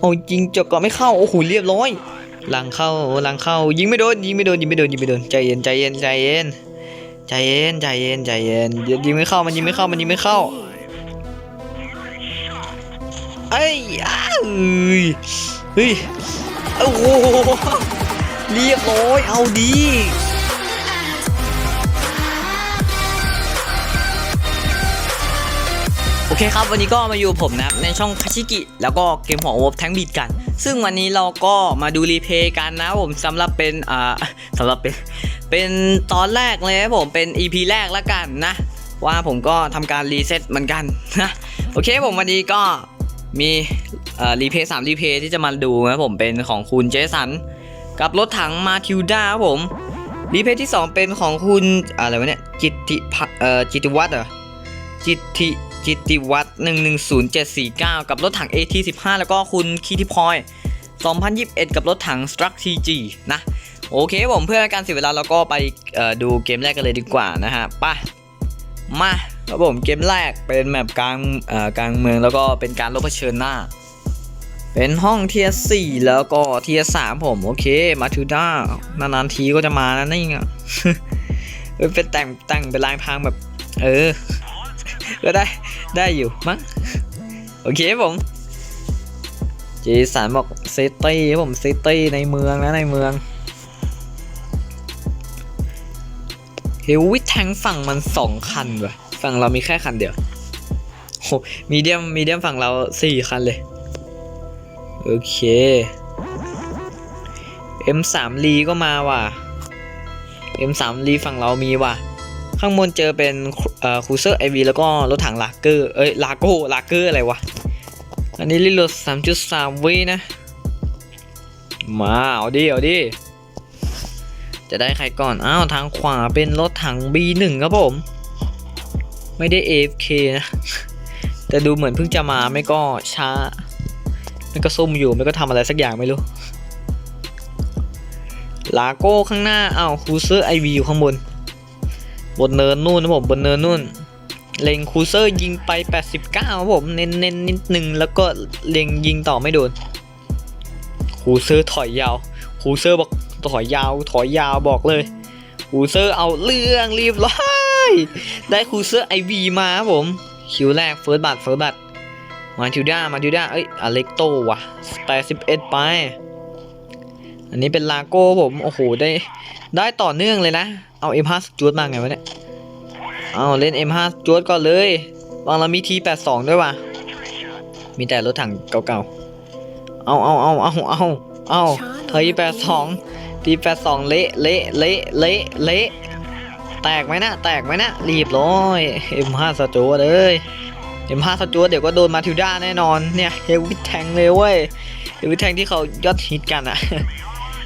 โอ้ยิงจบก่อนไม่เข้าโอ้โหเรียบร้อยหลังเข้าหลังเข้ายิงไม่โดนยิงไม่โดนยิงไม่โดนยิงไม่โดนใจเย็นใจเย็นใจเย็นใจเย็นใจเย็นใจเย็นเดี๋ยวยิงไม่เข้ามันยิงไม่เข้ามันยิงไม่เข้าเอ้ยอ้าวเฮ้ยโอ้โหเรียบร้อยเอาดี อเคครับวันนี้ก็มาอยู่ผมนะครับในช่องคาชิกิแล้วก็เกมหัวโอฟแทงบีดกัน ซึ่งวันนี้เราก็มาดูรีเพย์กันนะผมสำหรับเป็นอ่าสำหรับเป็นเป็นตอนแรกเลยครับผมเป็น EP แรกแล้วกันนะ ว่าผมก็ทำการรีเซ็ตเหมือนกันนะโอเคผมวันนี้ก็มีอ่อรีเพย์สามรีเพย์ที่จะมาดูนะผมเป็นของคุณเจสันกับรถถังมาทิวด้าครับผมรีเพย์ที่ 2 เป็นของคุณอะไรวะเนี่ยจิตติพะเอ่อจิติวัฒน์เหรอจิตติ จิตติวัฒน์110749 กับรถถัง AT15 แล้วก็คุณคีทิพอย 2021 กับรถถัง Struck TG นะ โอเคผมเพื่อให้การเสียเวลาเราก็ไปดูเกมแรกกันเลยดีกว่านะฮะไปมาครับผมเกมแรกเป็นแมปกลางกลางเมืองแล้วก็เป็นการรบเผชิญหน้า เป็นห้องเทียสี่แล้วก็เทียสามผมโอเคมาทูด้านานๆทีก็จะมานะนี่ไงเป็นแต่งแต่งเป็นลายพรางแบบ เออ ก็ได้ได้อยู่มั้งโอเคผมเจสันบอกเซตี้ผมเซตี้ในเมืองนะในเมืองเฮลวิทแทงฝั่งมันสองคันว่ะฝั่งเรามีแค่คันเดียวโหมีเดียมมีเดียมฝั่งเราสี่คันเลย โอเค M3 ลีก็มาว่ะ M3 ลีฝั่งเรามีว่ะ ข้างบนเจอเป็นคูเซอร์ไอวีแล้วก็รถถังลากเกอร์เอ้ยลาโก้ลาเกอร์อะไรวะ อันนี้รีโหลด3.3วินะ มาเอาดิเอาดิจะได้ใครก่อน อ้าว ทางขวาเป็นรถถัง B1 ครับผม ไม่ได้ AFK นะ แต่ดูเหมือนเพิ่งจะมาไม่ก็ช้า ไม่ก็ซุ่มอยู่ ไม่ก็ทำอะไรสักอย่างไม่รู้ ลาโก้ข้างหน้าอ้าวคูเซอร์ไอวีอยู่ข้างบน บนเนินนู่นนะผมบนเนินนู่น เล็งคูเซอร์ยิงไป 89ครับผมเน้นเน้นนิดนึงแล้วก็เล็งยิงต่อไม่โดนคูเซอร์ถอยยาวคูเซอร์บอกถอยยาวถอยยาวบอกเลยคูเซอร์เอาเรื่องรีบร้อยได้คูเซอร์ไอวีมาครับผมคิวแรกเฟิร์สบัตเฟิร์สบัตมาทิวด้ามาทิวด้าเอ้ยอเล็กโตว่ะ81ไป อันนี้เป็นลาโก้ผม โอ้โห ได้ ได้ต่อเนื่องเลยนะ เอา M5 จวดมาไงวะเนี่ย เอาเล่น M5 จวดก่อนเลยบางเรามี T82 ด้วยว่ะ มีแต่รถถังเก่าๆ เอาเอาเอาเอาเอาเอาเที82 T82 เละเละเละเละเละแตกไหมนะ แตกไหมนะ รีบร้อย M5 สจวดเลย M5 สจวดเดี๋ยวก็โดนมาทิวด้าแน่นอน เนี่ยเฮลวิทแทงเลยเว้ยเฮลวิทแทงที่เขายอดฮิตกันอะ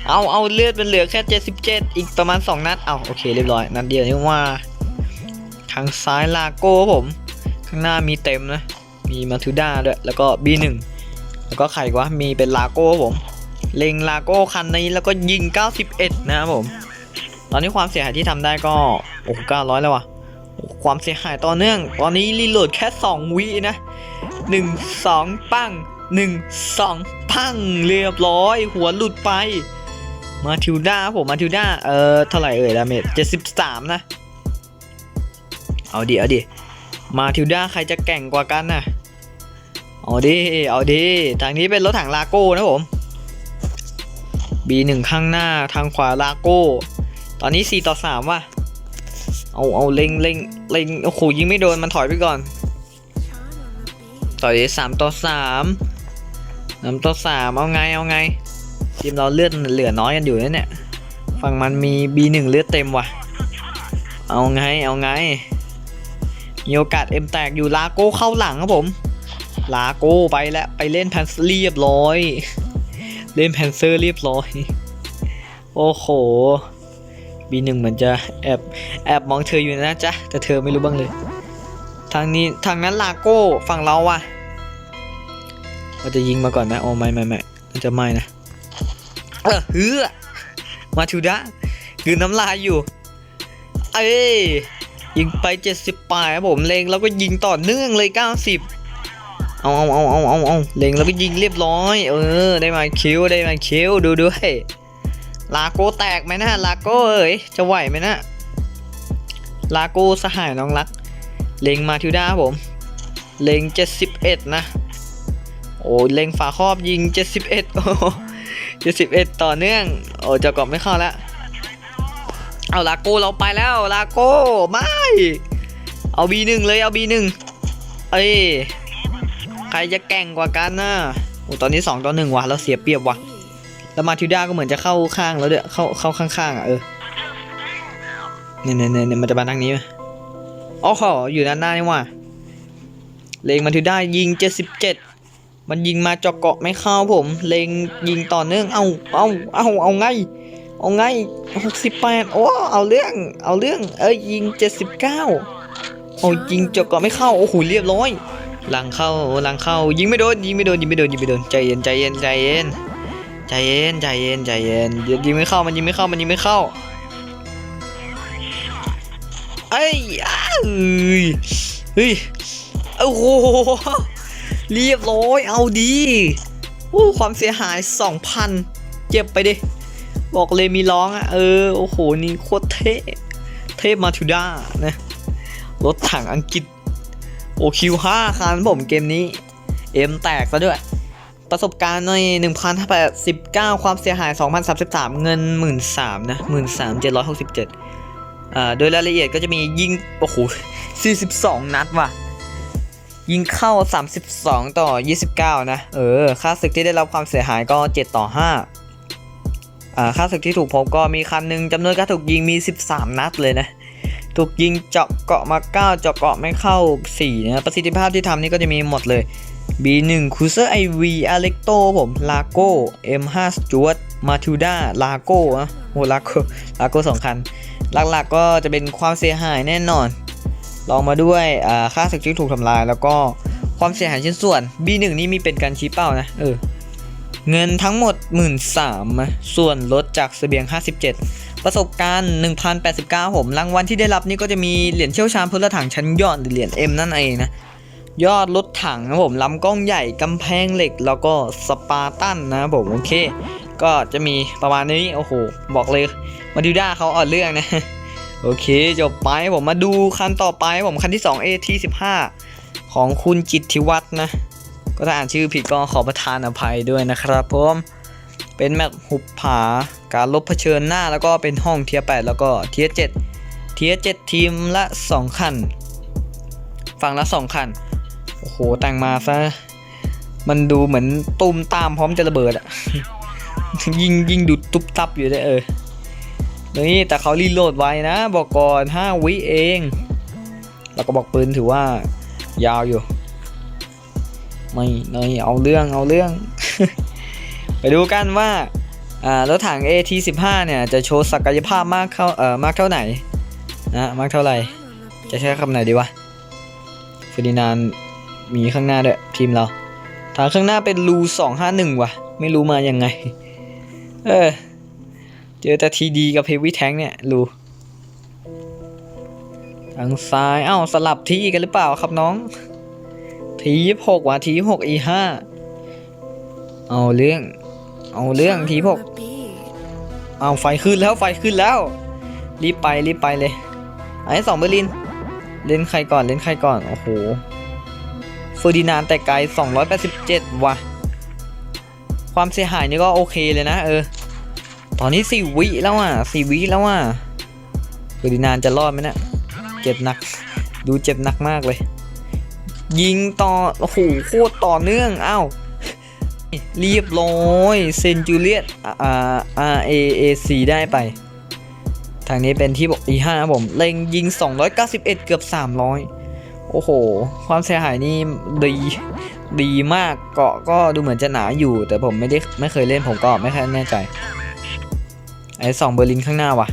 เอาเอาเลือดมันเหลือแค่ 77 อีกประมาณ 2 นัด เอาโอเคเรียบร้อย นัดเดียวนี่ว่า ทางซ้ายลาโก้ผม ข้างหน้ามีเต็มนะ มีมาทูด้าด้วย แล้วก็ B1 แล้วก็ใครวะ มีเป็นลาโก้ผม เล็งลาโก้คันนี้แล้วก็ยิง 91 นะครับผม ตอนนี้ความเสียหายที่ทำได้ก็โอ้โห900 แล้ววะความเสียหายต่อเนื่อง ตอนนี้รีโหลดแค่ 2 วินะ 1 2 ปั้ง 1 2 ปั้ง เรียบร้อย หัวหลุดไป มาทิวด้าผมมาทิวด้าเออเท่าไหร่เอ่ยดาเมจ73นะ เอาดิเอาดิมาทิวด้าใครจะแก่งกว่ากันน่ะเอาดิเอาดิทางนี้เป็นรถถังลาโก้นะผม B1 ข้างหน้าทางขวาลาโก้ ตอนนี้ 4 ต่อ 3 ว่ะ เอาเอาเล็งเล็งเล็งโอ้โหยิงไม่โดนมันถอยไปก่อนต่อย3ต่อ3 3ต่อ 3 เอาไงเอาไง ทีมเราเลือดเหลือน้อยกันอยู่นะเนี่ยฝั่งมันมี B1 เลือดเต็มว่ะ เอาไง เอาไง มีโอกาสเอ็มแตกอยู่ลาโก้เข้าหลังครับผม ลาโก้ไปแล้ว ไปเล่นแพนเซอร์เรียบร้อย เล่นแพนเซอร์เรียบร้อย โอ้โห B1 เหมือนจะแอบแอบมองเธออยู่นะจ๊ะ แต่เธอไม่รู้บ้างเลย ทางนี้ทางนั้นลาโก้ฝั่งเราว่ะเราจะยิงมาก่อนนะโอ้ไม่ไม่ไม่จะไม่นะ เออเฮือมาทูดะคือน้ำลายอยู่ เอ้ยยิงไป 70ปลายครับผมเลงแล้วก็ยิงต่อเนื่องเลย 90 เอาเอาเอาเอาเอาเอาเลงแล้วก็ยิงเรียบร้อย เออ ได้มาคิวได้มาคิวดูด้วยลาโก้แตกไหมนะลาโก้เอ้ยจะไหวไหมนะลาโก้สหายน้องรัก เลงมาทิวด้าครับผม เล็ง71 นะ โอ้เลงฝาครอบยิง 71โอ้ โห71ต่อเนื่อง โอ้จะกรอบไม่เข้าแล้ว เอาลาโก้เราไปแล้วลาโก้ไม่ เอา B1 เลยเอา B1 เอ้ยใครจะแก่งกว่ากันนะโอ้ตอนนี้2ต่อ1ว่ะเราเสียเปรียบว่ะแล้วมาทิวด้าก็เหมือนจะเข้าข้างแล้วเด้อเข้าเข้าข้างๆอะเออเนี่ยเนี่ยเนี่ยมันจะมาทางนี้ไหมอ๋อขออยู่ด้านหน้านี่ว่ะเลงมาทิวด้ายิง77 มันยิงมาเจาะเกาะไม่เข้าผม เลงยิงต่อเนื่อง เอาเอาเอาเอาไง เอาไง68โอ้เอาเรื่อง เอาเรื่อง เอ้ยยิง79โอ้ยิงเจาะเกาะไม่เข้า โอ้โหเรียบร้อย หลังเข้า หลังเข้า ยิงไม่โดน ยิงไม่โดน ยิงไม่โดน ยิงไม่โดน ใจเย็น ใจเย็น ใจเย็น ใจเย็น ใจเย็น ใจเย็นเดี๋ยวยิงไม่เข้า มันยิงไม่เข้า มันยิงไม่เข้าเอ้ยเอ้ย เฮ้ย โอ้โห เรียบร้อยเอาดีโอ้ความเสียหาย 2,000 เจ็บไปดิ บอกเลยมีร้องอะ เออ โอ้โห นี่โคตรเท่เทพมาทูด้านะ รถถังอังกฤษ โอคิวห้าคันผมเกมนี้ เอ็มแตกซะด้วย ประสบการณ์ใน1,089 ความเสียหาย 2,033 เงิน 13,000นะ13,767อ่าโดยรายละเอียดก็จะมียิง โอ้โห 42 นัดว่ะ ยิงเข้า 32 ต่อ 29 นะ เออ ค่าศึกที่ได้รับความเสียหายก็ 7 ต่อ 5 อ่า ค่าศึกที่ถูกพบก็มีคันหนึ่งจำนวนการถูกยิงมี 13 นัดเลยนะ ถูกยิงเจาะเกาะมา 9 เจาะเกาะไม่เข้า 4 นะ ประสิทธิภาพที่ทำนี่ก็จะมีหมดเลย B1 Cruiser IV Alecto ผม Lago M5 Stuart Matilda Lago อะโห Lago Lago สองคัน หลักๆก็จะเป็นความเสียหายแน่นอน ลองมาด้วยอ่าค่าศึกที่ถูกทำลาย แล้วก็ความเสียหายชิ้นส่วน B1 นี่มีเป็นการชี้เป้านะเออเงินทั้งหมด 1 3ื่นส่วนลดจากเสบียง 57 ประสบการณ์ 1,089 ผม รางวัลที่ได้รับนี่ก็จะมีเหรียญเชี่ยวชาญพลถังชั้นยอดหรือเหรียญ M นั่นเองนะ ยอดรถถังนะผมลำกล้องใหญ่กำแพงเหล็ก แล้วก็สปาร์ตันนะผม โอเค ก็จะมีประมาณนี้ โอ้โห บอกเลย มาดิวด้าเขาอ่อนเรื่องนะ โอเคจบไปผมมาดูคันต่อไปผมคันที่ 2 AT15 ของคุณจิตทิวัฒนะ ก็ถ้าอ่านชื่อผิดก็ขอประทานอภัยด้วยนะครับผมเป็นแมปหุบผาการลบเผชิญหน้าแล้วก็เป็นห้องเทียร์8แล้วก็เทียร์7เทียร์7ทีมละ 2 คัน ฝั่งละ 2 คัน โอ้โห แต่งมาซะ มันดูเหมือนตูมตามพร้อมจะระเบิดอะ ยิงยิงดูตุบตับอยู่เลยเออ นี่แต่เขารีโหลดไว้นะ บอกก่อน5วิเอง แล้วก็บอกปืนถือว่า ยาวอยู่ ไม่ไม่เอาเรื่องเอาเรื่อง ไปดูกันว่ารถถัง AT15 เนี่ยจะโชว์ศักยภาพมากเข้าเอ่อมากเท่าไหนนะมากเท่าไหร่ จะใช้คำไหนดีวะเฟอร์ดินานมีข้างหน้าด้วยทีมเราทางข้างหน้าเป็นรู251ว่ะ ไม่รู้มายังไง เออ เจอแต่ทีดีกับเฮฟวี่แทงเนี่ยรูทางซ้ายเอ้าสลับที่กันหรือเปล่าครับน้อง ทีหกว่ะทีหกอีห้าเอาเรื่อง เอาเรื่องทีหกเอาไฟขึ้นแล้วไฟขึ้นแล้ว รีบไปรีบไปเลยไอ้สองเบอร์ลิน เล่นใครก่อนเล่นใครก่อน โอ้โหเฟอร์ดินานแต่ไกล 287 ว่ะ ความเสียหายนี่ก็โอเคเลยนะ เออ ตอนนี้สี่วิแล้วอะสี่วิแล้วอะเฟอร์ดินานจะรอดไหมเนะี่ยเจ็บหนัก ดูเจ็บหนักมากเลย ยิงต่อ โอ้โหโคตรต่อเนื่องอ้าวเรียบร้อยเซนจูเลียตอ่า R A A C ได้ไป ทางนี้เป็นที่บอก E5 ครับผมเล็งยิง 291 เกือบ 300 โอ้โห ความเสียหายนี่ดีดีมากเกาะก็ดูเหมือนจะหนาอยู่ แต่ผมไม่ได้ไม่เคยเล่นผมก็ไม่ค่อยแน่ใจ ไอ้สองเบอร์ลินข้างหน้าว่ะ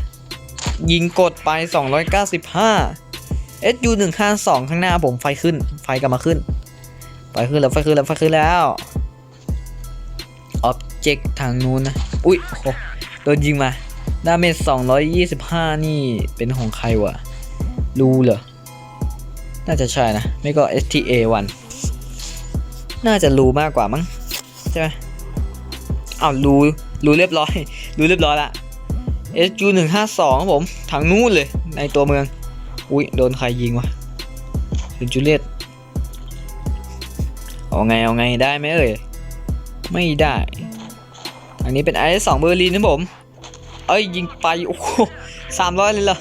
ยิงกดไป 295 SU 152ข้างหน้าผมไฟขึ้น ไฟกลับมาขึ้น ไฟขึ้นแล้วไฟขึ้นแล้วไฟขึ้นแล้วออบเจกต์ทางนู้นนะ อุ้ยโอ้โหโดนยิงมาดาเมจ225 นี่เป็นของใครวะรู้เหรอ น่าจะใช่นะ ไม่ก็ STA 1น่าจะรู้มากกว่ามั้ง ใช่ไหมอ้าวรู้รู้เรียบร้อย รู้เรียบร้อยละ SU 1 5 2ครับผมทางนู้นเลยในตัวเมือง อุ้ยโดนใครยิงวะเซนจูเลียตเอาไงเอาไงได้ไหมเอ่ยไม่ได้ อันนี้เป็นไอสองเบอร์ลินนะผม เอ้ยยิงไปโอ้โหสามร้อยเลยเหรอ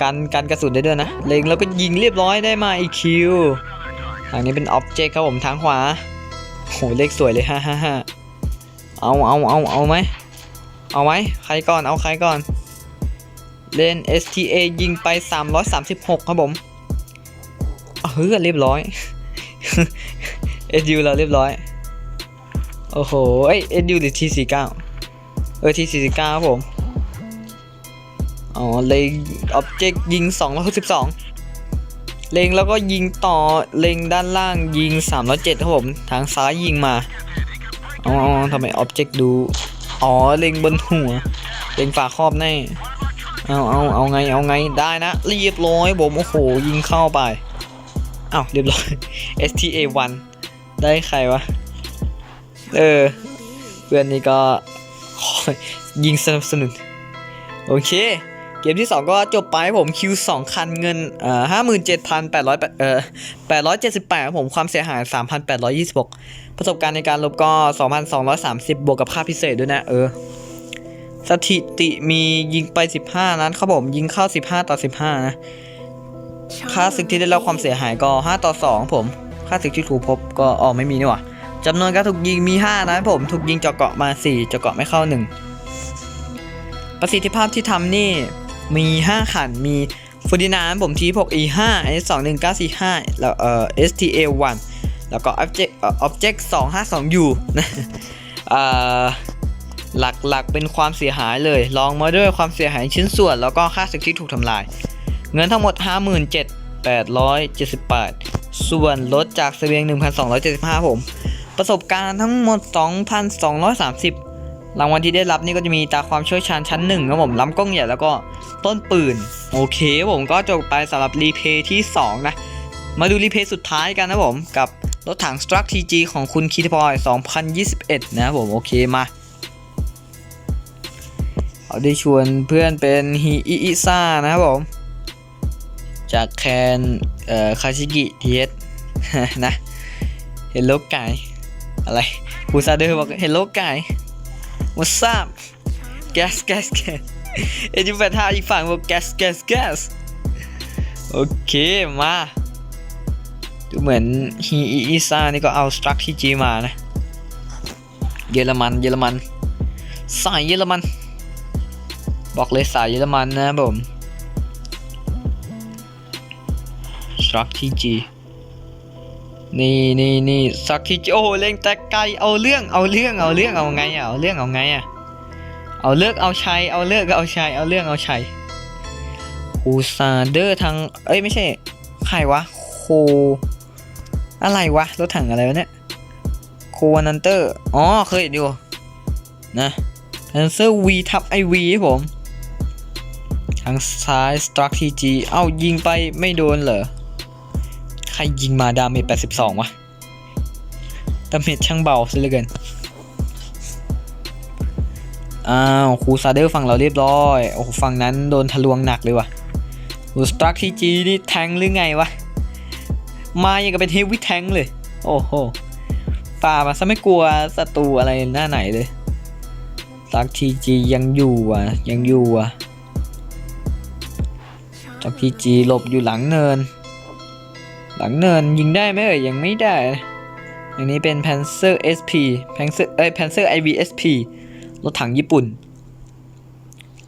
กันกันกระสุนได้ด้วยนะ เล็งแล้วก็ยิงเรียบร้อยได้มาอีกคิวทางนี้เป็นอ็อบเจกต์ครับผมทางขวาโหเลขสวยเลยฮ่าฮ่าฮ่าเอาเอาเอาเอาไหม เอาไหมใครก่อน เอาใครก่อน เล่น STA ยิงไป 336 ครับผมเฮ้ยเรียบร้อย SU เราเรียบร้อย โอ้โหเอ้ย SU หรือ T49 เออ T49 ครับผม อ๋อ เล็ง Object ยิง262เลงแล้วก็ยิงต่อ เลงด้านล่างยิง 307 ครับผม ทางซ้ายยิงมา อ๋อทำไม Object ดู อ๋อเล็งบนหัวเล็งฝาครอบแน่เอาเอาเอาไงเอาไงได้นะเรียบร้อยผมโอ้โหยิงเข้าไปอ้าวเรียบร้อย STA 1ได้ใครวะเออเพื่อนนี่ก็ยิงสนับสนุนโอเค กมที่ 2 ก็จบไปครับผมคิว2คันเงินเอ่อห้าหมื่นเจ็ดพันแปดร้อยเอ่อแปดร้อยเจ็ดสิบแปดผมความเสียหายสามพันแปดร้อยยี่สิบหกประสบการณ์ในการลบก็สองพันสองร้อยสามสิบบวกกับค่าพิเศษด้วยนะเออสถิติมียิงไป15นัดครับผมยิงเข้า15ต่อ15นะค่าศึกที่ได้รับความเสียหายก็5ต่อ2ผม ค่าศึกที่ถูกพบก็ออกไม่มีนี่หว่าจำนวนการถูกยิงมี5นะผมถูกยิงเจาะเกาะมา4เจาะเกาะไม่เข้า1ประสิทธิภาพที่ทำนี่ มี 5 ขัน มีฟูดินานผมที 6 e 5 s 2 1 9 4 5 แล้วเอ่อ sta 1 แล้วก็ object object 2 5 2 u นะเอ่อหลักๆ เป็นความเสียหายเลย ลองมาด้วยความเสียหายชิ้นส่วน แล้วก็ค่าศึกที่ถูกทำลาย เงินทั้งหมด 57,878 ส่วนลดจากเสบียง 1,275 ผม ประสบการณ์ทั้งหมด 2,230 รางวัลที่ได้รับนี่ก็จะมีตาความช่วยชาญชั้น1ครับผมลำกล้องใหญ่แล้วก็ต้นปืน โอเคผมก็จบไปสำหรับรีเพย์ที่ 2 นะ มาดูรีเพย์สุดท้ายกันนะผมกับรถถัง Struck TG ของคุณคีทพอย2021 นะครับผมโอเคมาเขาได้ชวนเพื่อนเป็นฮิอิอิซ่านะครับผม จากแคนเอ่อคาชิกิทีเอสนะเฮลโลไก่อะไรคูซาเดอร์บอกเฮลโลไก่ วัสซับแก๊สแก๊สแก๊สเอ็นยูแปดห้าอีกฝั่งบอกแก๊สแก๊สแก๊สโอเค มา ดูเหมือนฮีอิอิซ่านี่ก็เอาสตรัคที่จีมานะ เยอรมัน เยอรมัน สายเยอรมัน บอกเลยสายเยอรมันนะบผมสตรัคที่จี นี่นี่นี่สตรัคทีจีโอ้เล่งแต่ไกลเอาเรื่องเอาเรื่องเอาเรื่องเอาไงอะเอาเรื่องเอาไงอะเอาเลือกเอาชัยเอาเลือกเอาชัยเอาเรื่องเอาชัยคูซาเดอร์ทางเอ้ยไม่ใช่ใครวะโคอะไรวะรถถังอะไรวะเนี่ยโควันนันเตอร์อ๋อเคยเห็นอยู่นะแพนเซอร์ V ทับ IV ครับผมทางซ้าย Struck TG เอ้ายิงไปไม่โดนเหรอ ใครยิงมาดาเมจ82 วะ ดาเมจช่างเบาซะเหลือเกิน อ้าวครูซาเดอร์ฝั่งเราเรียบร้อย โอ้โหฝั่งนั้นโดนทะลวงหนักเลยว่ะโอ้ Struck TG นี่แทงหรือไงวะ มาอย่างกับเป็นเฮฟวี่แทงเลย โอ้โหป่ามาซะไม่กลัวศัตรูอะไรหน้าไหนเลยซักทีจียังอยู่อะ ยังอยู่อะซักทีจีหลบอยู่หลังเนิน หลังเนินยิงได้ไหมเอ่ยยังไม่ได้อันนี้เป็น Panzer SP Panzer เอ้ย Panzer IVSP รถถังญี่ปุ่น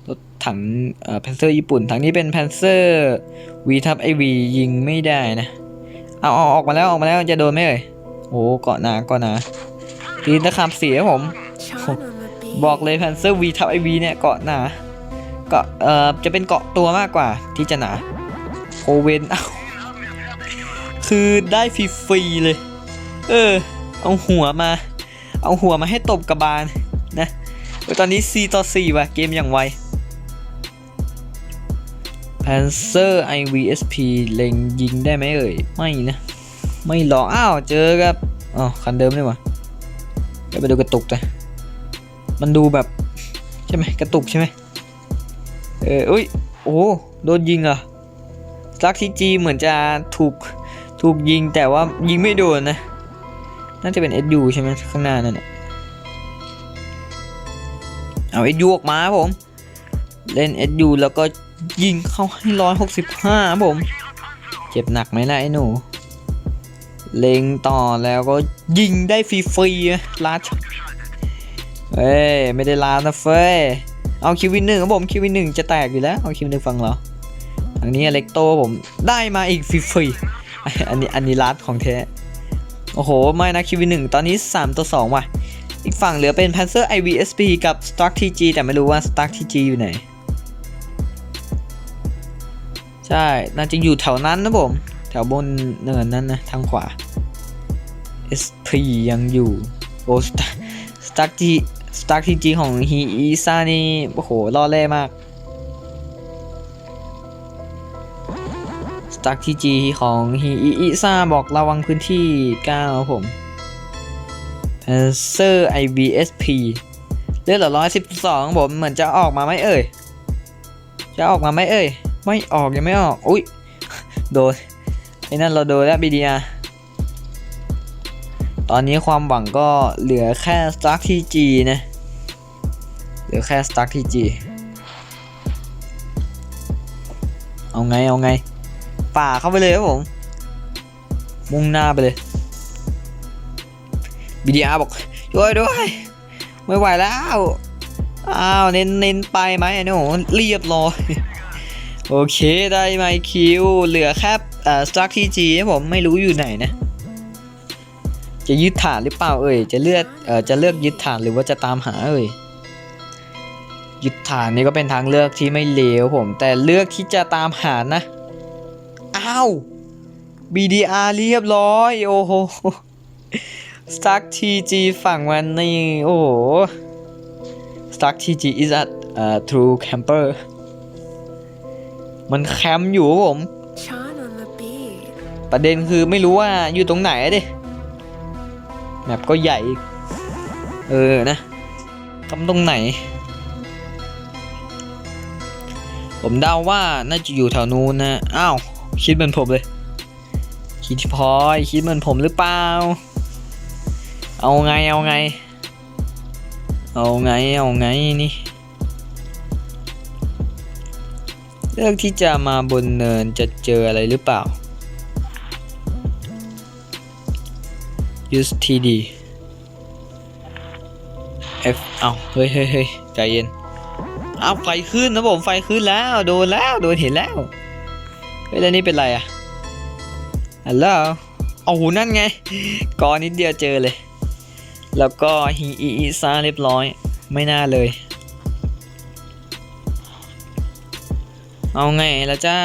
รถถังเอ่อ Panzer ญี่ปุ่นทางนี้เป็น Panzer V ทับ IV ยิงไม่ได้นะ เอาเอาออกมาแล้วออกมาแล้วจะโดนไหมเอ่ยโอ้เกาะหนาเกาะหนาทีนตะคำเสียครับผม บอกเลยแพนเซอร์วีทับไอวีเนี่ยเกาะหนาเกาะเอ่อจะเป็นเกาะตัวมากกว่าที่จะหนาโอเวนเอา คือได้ฟรีๆเลย เออ เอาหัวมา เอาหัวมาให้ตบกระบาลนะตอนนี้4ต่อ 4 ว่ะ เกมอย่างไว Panzer IVSP เล็งยิงได้ไหมเอ่ย ไม่นะ ไม่หรอกอ้าว เจอกับอ๋อคันเดิมนี่หว่าเดี๋ยวไปดูกระตุกนะมันดูแบบ ใช่ไหมกระตุกใช่ไหมเอออุ้ย โอ้โดนยิงเหรอะลักทีจีเหมือนจะถูก ถูกยิงแต่ว่ายิงไม่โดนนะ น่าจะเป็น SU ใช่ไหมข้างหน้านั่นน่ะเอา SU ออกมาผม เล่น SU แล้วก็ยิงเข้าให้ร้อยหกสิบห้าผม เจ็บหนักไหมล่ะไอ้หนู เล็งต่อแล้วก็ยิงได้ฟรีๆอะลาดเอ้ยไม่ได้ลานะเฟ้ย เอาคิววินหนึ่งครับผมคิววินหนึ่งจะแตกอยู่แล้ว เอาคิววินหนึ่งฟังเหรอทางนี้อเล็กโตผมได้มาอีกฟรีๆ อันนี้อันนี้ลาดของแท้ โอ้โห ไม่นะคิววินหนึ่งตอนนี้ 3 ต่อ 2 ว่ะ อีกฝั่งเหลือเป็น Panzer IVSP กับ Stock TG แต่ไม่รู้ว่า Stock TG อยู่ไหน ใช่ น่าจะอยู่แถวนั้นนะผม แถวบนเนินนั้นนะ ทางขวา SP ยังอยู่โอ้ Stock Stock T Stock TG ของฮีอีซ่านี่ โอ้โหล่อแร่มาก Stock TG ของฮีอีอีซ่าบอกระวังพื้นที่9ครับผม Panzer IVSP เลือดเหลือร้อยสิบสองผมเหมือนจะออกมาไหมเอ่ย จะออกมาไหมเอ่ย ไม่ออกยังไม่ออก อุ้ยโดนไอ้นั่นเราโดนแล้วบีดีอาตอนนี้ความหวังก็เหลือแค่ Stark TG นะ เหลือแค่ Stark TG เอาไง เอาไง ป่าเข้าไปเลยครับผม มุ่งหน้าไปเลยบีดีอาบอกช่วยด้วย ไม่ไหวแล้ว อ้าวเน้นเน้นไปไหมไอ้หนูเรียบร้อยโอเคได้ไมคิวเหลือแค่เอ่อสตรัคทีจีผมไม่รู้อยู่ไหนนะ จะยึดฐานหรือเปล่าเอ่ยจะเลือกเอ่อจะเลือกยึดฐานหรือว่าจะตามหาเอ่ยยึดฐานนี่ก็เป็นทางเลือกที่ไม่เลวผม แต่เลือกที่จะตามหานะ อ้าว BDR เรียบร้อย โอ้โห Stark TG ฝั่งมันนี่ โอ้โห Stark TG is a uh, true camper มันแคมป์อยู่ครับผม Sean on the beat. ประเด็นคือไม่รู้ว่าอยู่ตรงไหนดิ แมปก็ใหญ่อีกเออนะทำตรงไหน ผมเดาว่าน่าจะอยู่แถวนู้นนะ อ้าว คิดเหมือนผมเลย คิดพอยคิดเหมือนผมหรือเปล่า เอาไงเอาไง เอาไงเอาไงนี่ เลือกที่จะมาบนเนินจะเจออะไรหรือเปล่า use td f เอาเฮ้ยเฮ้ยเฮ้ยใจเย็นเอาไฟขึ้นนะผมไฟขึ้นแล้ว โดนแล้ว โดนเห็นแล้ว เฮ้ยแล้วนี่เป็นไรอะฮัลโหลโอ้โหนั่นไงกอนนิดเดียวเจอเลย แล้วก็ฮีอีอีซ่าเรียบร้อย ไม่น่าเลย เอาไงละจ้า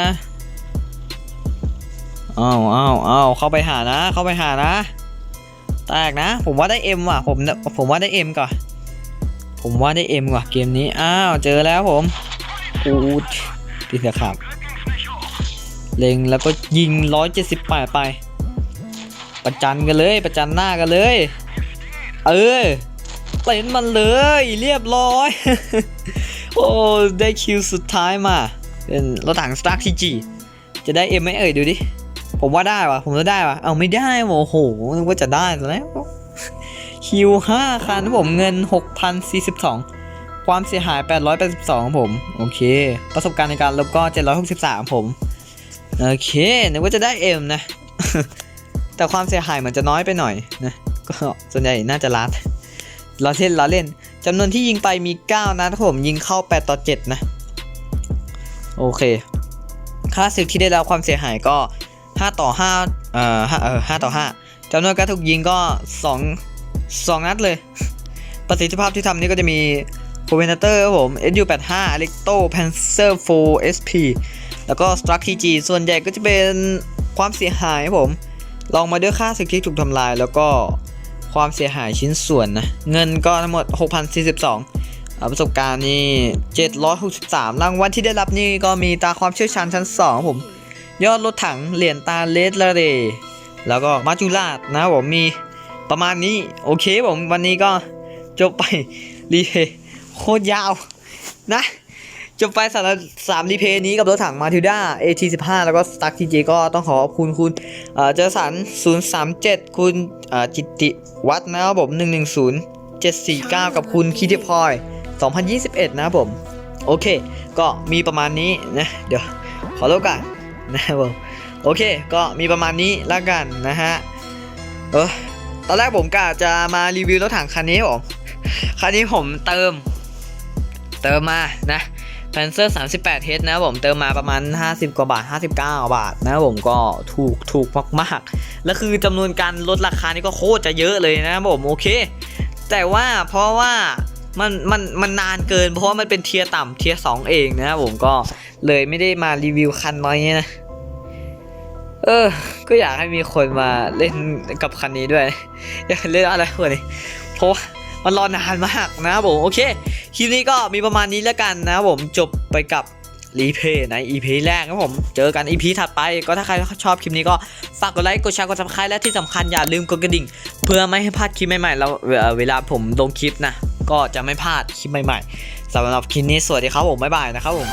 อ้าวอ้าวอ้าวเข้าไปหานะ เข้าไปหานะ แตกนะ ผมว่าได้เอ็มว่ะ ผม ผมว่าได้เอ็มก่อน ผมว่าได้เอ็มว่ะเกมนี้ อ้าว เจอแล้วผมอูดตีเสียขาบ เล็งแล้วก็ยิง 178 ไป ประจันกันเลย ประจันหน้ากันเลย เออเต้นมันเลยเรียบร้อย โอ้ได้คิวสุดท้ายมา เป็นรถถัง Stark TG จะได้เอ็มไหมเอ่ยดูดิ ผมว่าได้ว่ะผมจะได้ว่ะเอาไม่ได้โอ้โหนึกว่าจะได้แล้วคิว5คันครับผมเงิน 6,042ความเสียหาย 882ครับผม โอเค ประสบการณ์ในการลบก็ 763 ผม โอเคนึกว่าจะได้เอ็มนะ แต่ความเสียหายเหมือนจะน้อยไปหน่อยนะ ก็ส่วนใหญ่น่าจะลัดเราเล่นเราเล่นจำนวนที่ยิงไปมี 9 นัดครับผมยิงเข้า 8 ต่อ 7 นะ โอเค ค่าศึกที่ได้รับความเสียหายก็ 5 ต่อ5เอ่อ5เออ5ต่อ 5จำนวนการถูกยิงก็ 2 2 นัดเลย ประสิทธิภาพที่ทำนี่ก็จะมีโคเวนเตอร์ครับผม SU85 Electo Panzer 4 SP แล้วก็ Struck TG ส่วนใหญ่ก็จะเป็นความเสียหายผม ลองมาด้วยค่าศึกที่ถูกทำลาย แล้วก็ความเสียหายชิ้นส่วนนะ เงินก็ทั้งหมด 6,042อ่าประสบการณ์นี่ 763 รางวัลที่ได้รับนี่ก็มีตาความเชี่ยวชาญชั้น 2 ผม ยอดรถถัง เหรียญตาเลสลาเรแล้วก็มาจูราดนะผมมีประมาณนี้ โอเคผมวันนี้ก็จบไปรีเพโคตรยาวนะ จบไปสำหรับสามรีเพย์นี้กับรถถังมาทิวด้า AT15 แล้วก็สตั๊กทีเจก็ต้องขอขอบคุณคุณเจอสัน037 คุณจิตติวัฒน์นะครับผม 110 749 กับคุณคิดพลอย 2021 นะครับผม โอเค ก็มีประมาณนี้นะ เดี๋ยวขอโลกันนะครับผม โอเค ก็มีประมาณนี้แล้วกันนะฮะ เออตอนแรกผมกะจะมารีวิวรถถังคันนี้ผม คันนี้ผมเติม เติมมานะ p a n z e r 38 h นะผมเติมมาประมาณ 50 กว่าบาท 59 บาทนะผมก็ถูกถูกมากๆ แล้วคือจำนวนการลดราคานี่ก็โคตรจะเยอะเลยนะผมโอเค แต่ว่าเพราะว่ามันมันมันนานเกินเพราะว่ามันเป็นเทียร์ต่ำเทียร์2เองนะผมก็เลยไม่ได้มารีวิวคันน้อยนี่นะ เออ ก็อยากให้มีคนมาเล่นกับคันนี้ด้วย อยากเล่นอะไรคนนี้เพราะว่า มันรอนานมากนะครับผมโอเคคลิปนี้ก็มีประมาณนี้แล้วกันนะครับผมจบไปกับรีเพย์ใน EP แรกครับผม เจอกัน EP ถัดไป ก็ถ้าใครชอบคลิปนี้ก็ฝากกดไลค์ กดแชร์ กด subscribe และที่สำคัญอย่าลืมกดกระดิ่ง เพื่อไม่ให้พลาดคลิปใหม่ๆ แล้วเวลาผมลงคลิปนะ ก็จะไม่พลาดคลิปใหม่ๆสำหรับคลิปนี้สวัสดีครับผม บ๊ายบายนะครับผม